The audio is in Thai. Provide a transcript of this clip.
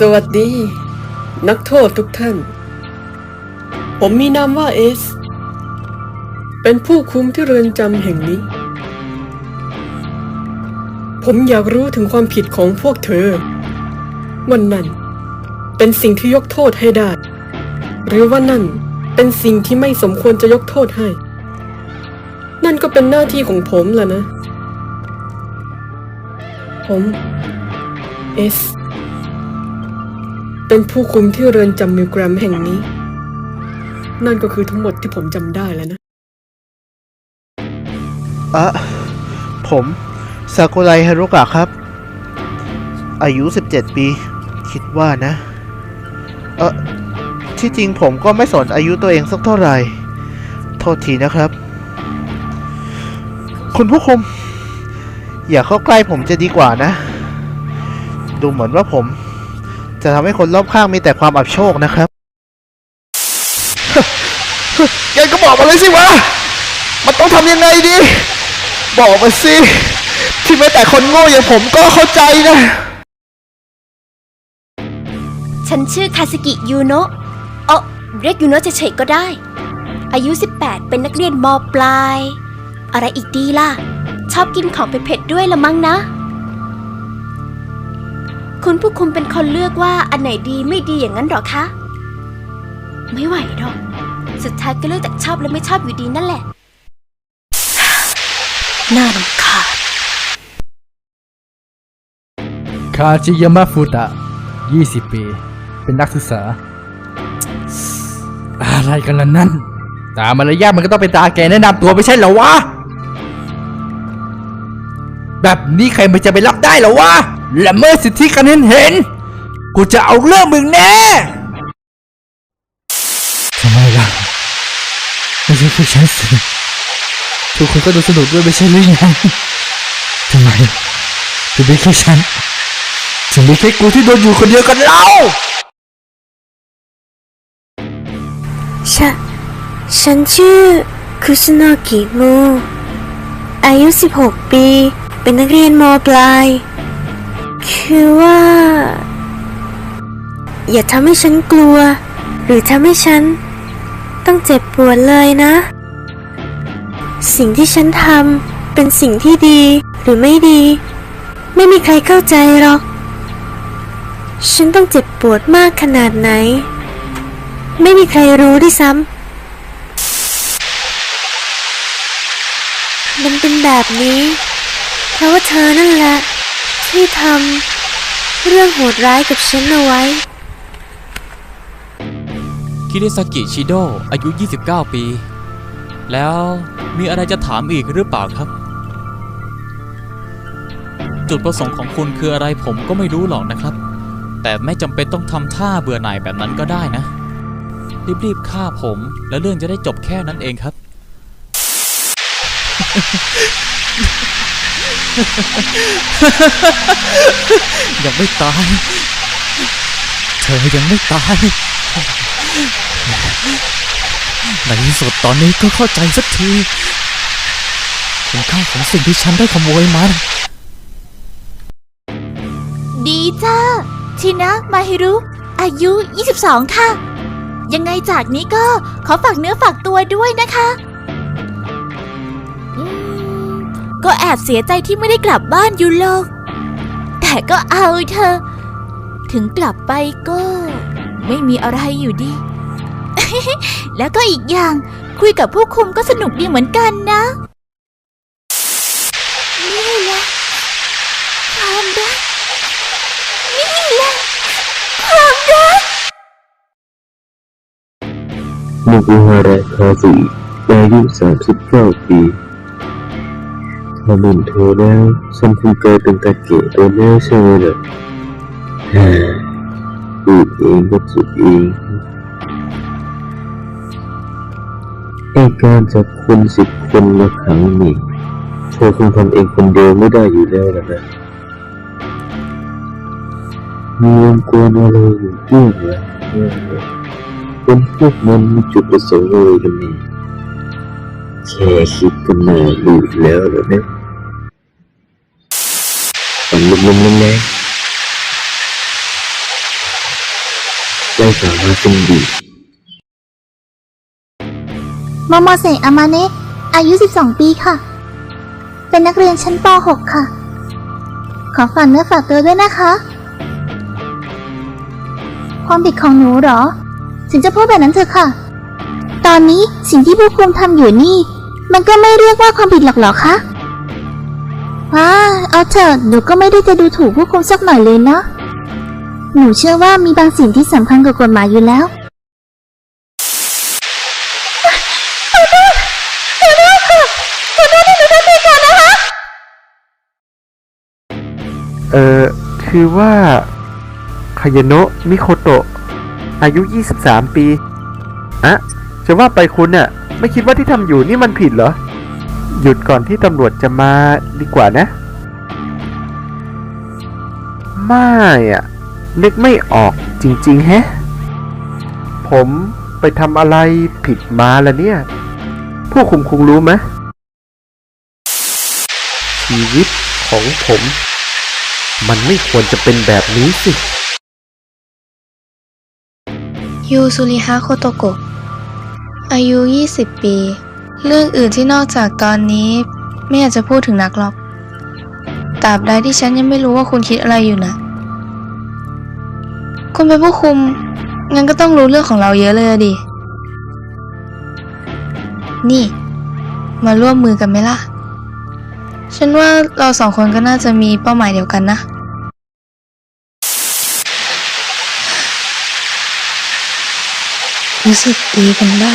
สวัสดี นักโทษทุกท่าน ผมมีนามว่าเอส เป็นผู้คุมที่เรือนจำแห่งนี้ ผมอยากรู้ถึงความผิดของพวกเธอ วันนั้นเป็นสิ่งที่ยกโทษให้ได้ หรือว่านั่นเป็นสิ่งที่ไม่สมควรจะยกโทษให้ นั่นก็เป็นหน้าที่ของผมแหละนะ ผมเอส เป็นผู้คุมที่เรือนจำมิวแกรมแห่งนี้ นั่นก็คือทั้งหมดที่ผมจำได้แล้วนะ อะผมซากุไรฮารุกะครับ อายุ 17 ปี คิดว่านะ เออที่จริงผมก็ไม่สนอายุตัวเองสักเท่าไหร่ โทษทีนะครับ คุณผู้คุม อย่าเข้าใกล้ผมจะดีกว่านะ ดูเหมือนว่าผม จะทำให้คนรอบข้างมีแต่ความอับโชคนะครับแกก็บอกมาเลยสิวะ มันต้องทำยังไงดี บอกมาสิ ที่แม้แต่คนโง่อย่างผมก็เข้าใจนะ ฉันชื่อคาสกิยูโนะเออเรียกยูโนะเฉยๆก็ได้ อายุ 18 เป็นนักเรียนมปลาย อะไรอีกดีล่ะ ชอบกินของเผ็ดๆด้วยละมั้งนะ คุณผู้คุมเป็นคนเลือกว่าอันไหนดีไม่ดีอย่างนั้นหรอคะ ไม่ไหวหรอก สุดท้ายก็เลือกจากชอบและไม่ชอบอยู่ดีนั่นแหละ น่ารำคาญคาจิยามะฟูตะ 20 ปี เป็นนักศึกษา อะไรกันล่ะนั่น ตามมารยาทมันก็ต้องเป็นตาแกแนะนำตัวไม่ใช่เหรอวะ แบบนี้ใครมันจะไปรับได้เหรอวะ ละเมิดสิทธิการเห็นเห็น กูจะเอาเรื่องมึงแน่ทำไมล่ะไม่ใช่แค่ฉันสิทุกคนก็ดูสนุกด้วยไม่ใช่หรือไงทำไมถึงไม่แค่ฉันถึงไม่แค่กูที่โดนอยู่คนเดียวกันเล่าฉันฉันชื่อคุสโนกิมูอายุ 16 ปี เป็นนักเรียนมปลาย คือว่า อย่าทำให้ฉันกลัว หรือทำให้ฉัน ต้องเจ็บปวดเลยนะ สิ่งที่ฉันทำเป็นสิ่งที่ดีหรือไม่ดี ไม่มีใครเข้าใจหรอก ฉันต้องเจ็บปวดมากขนาดไหน ไม่มีใครรู้ด้วยซ้ำมันเป็นแบบนี้ เพราะว่าเธอนั่นแหละ ที่ทำเรื่องโหดร้ายกับฉันเอาไว้ คิริซากิชิโดอายุ 29 ปี แล้วมีอะไรจะถามอีกหรือเปล่าครับ จุดประสงค์ของคุณคืออะไรผมก็ไม่รู้หรอกนะครับ แต่ไม่จำเป็นต้องทำท่าเบื่อหน่ายแบบนั้นก็ได้นะ รีบๆฆ่าผมแล้วเรื่องจะได้จบแค่นั้นเองครับ ยังไม่ตาย เธอยังไม่ตาย ในที่สุดตอนนี้ก็เข้าใจสักทีคุณค่าของสิ่งที่ฉันได้ขโมยมัน ดีจ้าชินะ มาฮิรุ อายุ 22 ค่ะ ยังไงจากนี้ก็ขอฝากเนื้อฝากตัวด้วยนะคะ ก็แอบเสียใจที่ไม่ได้กลับบ้านอยู่หรอก แต่ก็เอาเธอะถึงกลับไปก็ ไม่มีอะไรอยู่ดี แล้วก็อีกอย่างคุยกับผู้คุมก็สนุกดีเหมือนกันนะนี่แหละความรักนี่แหละความรักนุกุฮาระคาซุอายุ 39 ปี ถ้าเป็นเธอแล้วฉันคงกลายเป็นตาเกะตัวแน่ใช่ไหมล่ะฮ่าพูดเองก็จุดเองไอการจับคนสิบคนมาขังนี่เธอคงทำเองคนเดียวไม่ได้อยู่แล้วล่ะนะมีวงกลอะไรอยู่เบื้องหลังเนี่ยคนพวกมันมีจุดประสงค์อะไรกันนี่แค่คิดก็น่ารู้แล้วเหรอเนี่ย นลมๆแรงๆได้สามารถเป็นดีโมโมเสะอามาเนะอายุ 12 ปีค่ะ เป็นนักเรียนชั้นป .6 ค่ะ ขอฝากเนื้อฝากตัวด้วยนะคะ ความผิดของหนูหรอ ถึงจะพูดแบบนั้นเถอะค่ะ ตอนนี้สิ่งที่ผู้คุมทำอยู่นี่ มันก็ไม่เรียกว่าความผิดหรอกหรอคะ ว้าเอาเถอะหนูก็ไม่ได้จะดูถูกผู้คุมสักหน่อยเลยนะ หนูเชื่อว่ามีบางสิ่งที่สำคัญกว่ากฎหมายอยู่แล้วเออคือว่าคายโนะมิโคโตะ อายุ 23 ปีอะจะว่าไปคุณเนี่ยไม่คิดว่าที่ทำอยู่นี่มันผิดเหรอ หยุดก่อนที่ตำรวจจะมาดีกว่านะ ไม่อะนึกไม่ออกจริงๆแฮะ ผมไปทำอะไรผิดมาละเนี่ยผู้คุมคงรู้ไหมชีวิตของผม มันไม่ควรจะเป็นแบบนี้สิ ยูซุริฮะโคโตโกะอายุ 20 ปี เรื่องอื่นที่นอกจากตอนนี้ ไม่อยากจะพูดถึงนักหรอกตราบใดที่ฉันยังไม่รู้ว่าคุณคิดอะไรอยู่นะ คุณเป็นผู้คุม งั้นก็ต้องรู้เรื่องของเราเยอะเลยดิ นี่ มาร่วมมือกันไหมล่ะ ฉันว่าเราสองคนก็น่าจะมีเป้าหมายเดียวกันนะรู้สึกดีเป็นบ้า